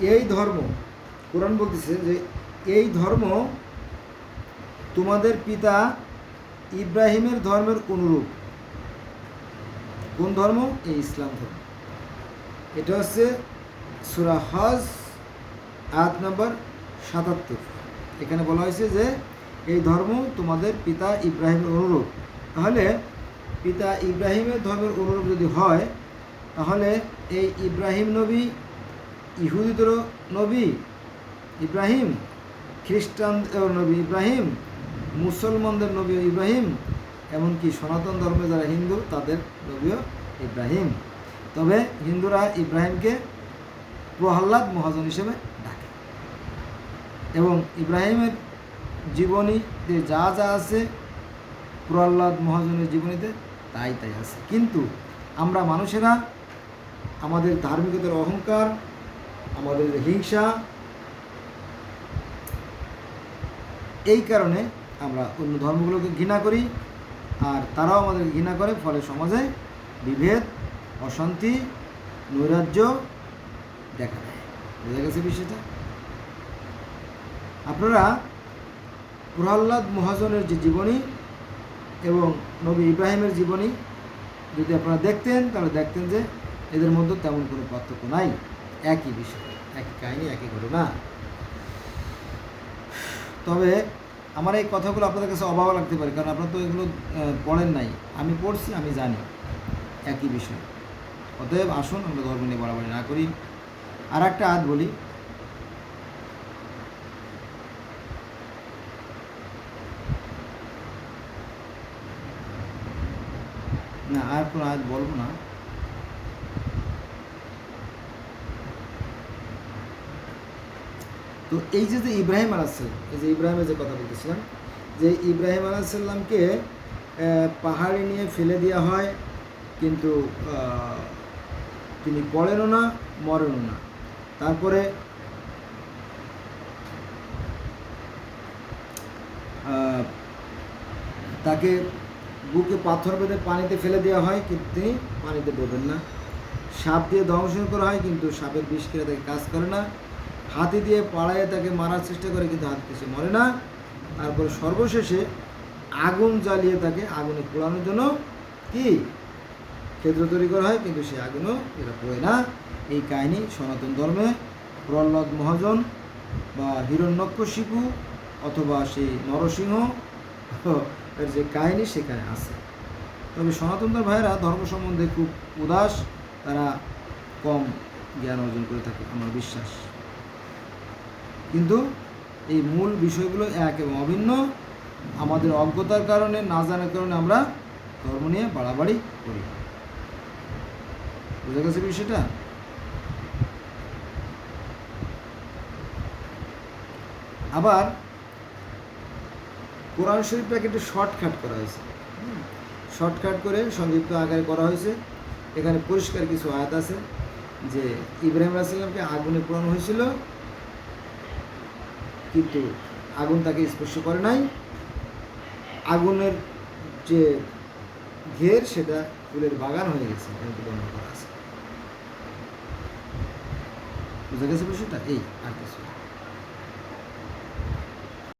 এই ধর্ম, কোরআন বলতেছে যে এই ধর্ম তোমাদের পিতা ইব্রাহিমের ধর্মের অনুরূপ। কোন ধর্ম? এই ইসলাম ধর্ম। এটা হচ্ছে সুরা হজ, আয়াত নম্বর সাতাত্তর। এখানে বলা হয়েছে যে এই ধর্ম তোমাদের পিতা ইব্রাহিমের অনুরূপ। তাহলে পিতা ইব্রাহিমের ধর্মের অনুরূপ যদি হয়, তাহলে এই ইব্রাহিম নবী ইহুদিদের নবী, ইব্রাহিম, খ্রিস্টান নবী ইব্রাহিম, মুসলমানদের নবী ইব্রাহিম, এমনকি সনাতন ধর্মে যারা হিন্দু, তাদের নবীও ইব্রাহিম। তবে হিন্দুরা ইব্রাহিমকে প্রহ্লাদ মহাজন হিসেবে ডাকে। এবং ইব্রাহিমের জীবনীতে যা যা আছে, প্রহ্লাদ মহাজনের জীবনীতে তাই তাই আছে। কিন্তু আমরা মানুষেরা আমাদের ধার্মিকতার অহংকার আমাদের হিংসা, এই কারণে আমরা অন্য ধর্মগুলোকে ঘৃণা করি আর তারাও আমাদের ঘৃণা করে, ফলে সমাজে বিভেদ, অশান্তি, নৈরাজ্য দেখা দেয়। বোঝা গেছে বিষয়টা? আপনারা প্রহ্লাদ মহাজনের যে জীবনী এবং নবী ইব্রাহিমের জীবনী যদি আপনারা দেখতেন, তাহলে দেখতেন যে এদের মধ্যে তেমন কোনো পার্থক্য নাই। একই বিষয়, একই কাহিনী, একই ঘটনা। তবে আমার এই কথাগুলো আপনাদের কাছে অভাব লাগতে পারে, কারণ আপনারা তো এগুলো পড়েন নাই। আমি পড়ছি, আমি জানি। একই বিষয়। অতএব আসুন, আমরা ধর্ম নিয়ে বাড়াবাড়ি না করি। আর একটা আজ বলি। না, আর কোনো আজ বলব না। তো এই যে যে ইব্রাহিম আলাহাল্লাম এই যে ইব্রাহিমের যে কথা বলতেছিলাম, যে ইব্রাহিম আলাহিসাল্লামকে পাহাড়ে নিয়ে ফেলে দেওয়া হয়, কিন্তু তিনি পড়েনও না, মরেনও না। তারপরে তাকে বুকে পাথর বেঁধে পানিতে ফেলে দেওয়া হয়, কিন্তু তিনি পানিতে ডোবেন না। সাপ দিয়ে দংশন করা হয়, কিন্তু সাপের বিষ খেলে তাকে কাজ করে না। হাতি দিয়ে পাড়ায় তাকে মারার চেষ্টা করে, কিন্তু হাতিতে সে মরে না। তারপরে সর্বশেষে আগুন জ্বালিয়ে তাকে আগুনে পোড়ানোর জন্য কি? ক্ষেত্র তৈরি করা হয়, কিন্তু সে আগুনও এরা পোড়ে না। এই কাহিনী সনাতন ধর্মে প্রহ্লাদ মহাজন বা হিরণ্যকশিপু অথবা সেই নরসিংহ, এর যে কাহিনী সেখানে আছে। তবে সনাতনদের ভাইয়েরা ধর্ম সম্বন্ধে খুব উদাস, তারা কম জ্ঞান অর্জন করে থাকে, আমার বিশ্বাস। কিন্তু এই মূল বিষয়গুলো এক এবং অভিন্ন। আমাদের অজ্ঞতার কারণে, না জানার কারণে আমরা ধর্ম নিয়ে বাড়াবাড়ি করি। বুঝা গেছে বিষয়টা? আবার কোরআন শরীফটাকে একটু শর্টকাট করা হয়েছে। শর্টকাট করে সংক্ষিপ্ত আকারে করা হয়েছে। এখানে পরিষ্কার কিছু আয়াত আছে যে ইব্রাহিম আলাইসাল্লামকে আগুনে পোড়ানো হয়েছিল। কিন্তু আগুন তাকে স্পর্শ করে নাই। আগুনের যে ঘের, সেটা ফুলের বাগান হয়ে গেছে এরকম বর্ণনা করা আছে। বুঝা গেছে বিষয়টা এই আর কিছু।